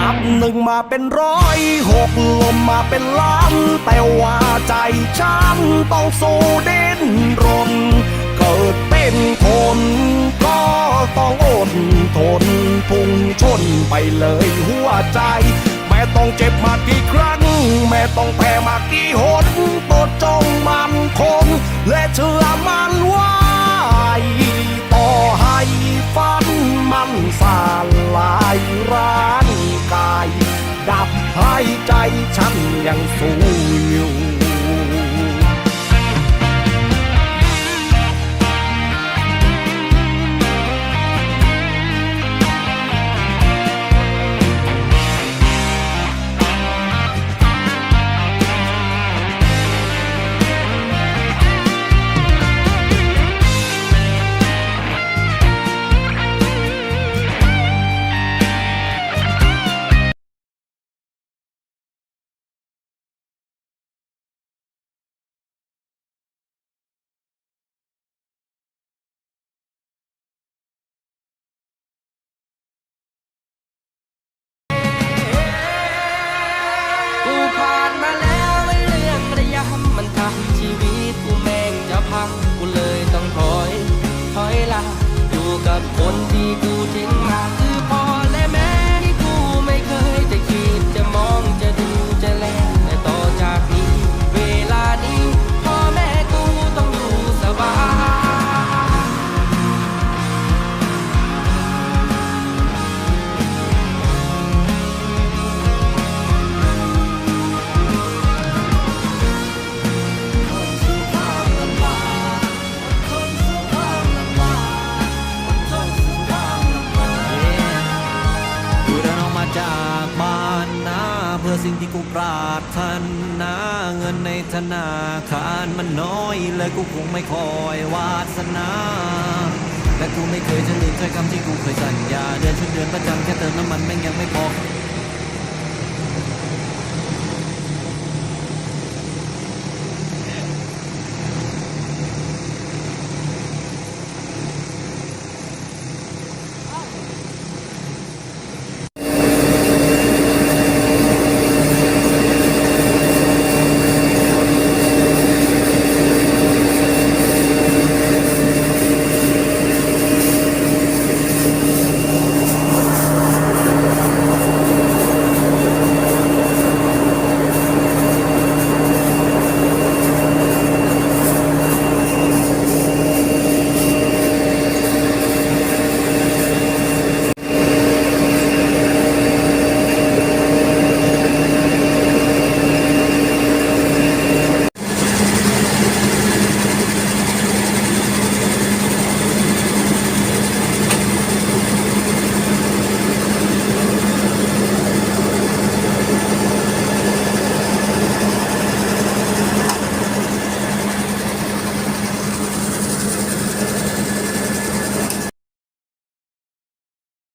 นับหนึ่งมาเป็นร้อยหกลมมาเป็นล้าน แต่ว่าใจฉันต้องสู้ดิ้นรน เกิดเป็นคนก็ต้องอดทนพุ่งชนไปเลยหัวใจ แม่ต้องเจ็บมากี่ครั้ง แม่ต้องแพ้มากี่หน ใจฉันยังสู้อยู่ ผ่านมาแล้วไม่เรื่องระยำมันทำชีวิตกูแม่งจะพังกูเลยต้องถอย ถอยลาอยู่กับคนที่กูทิ้ง สิ่งที่กูปรารถนาเงินในธนาคารมันน้อยเลยกูคงไม่คอยวาสนาและกูไม่เคยจะลืมถ้อยคำที่กูเคยสัญญาเดือนชุดเดือนประจำแค่เติมน้ำมันแม่งยังไม่พอ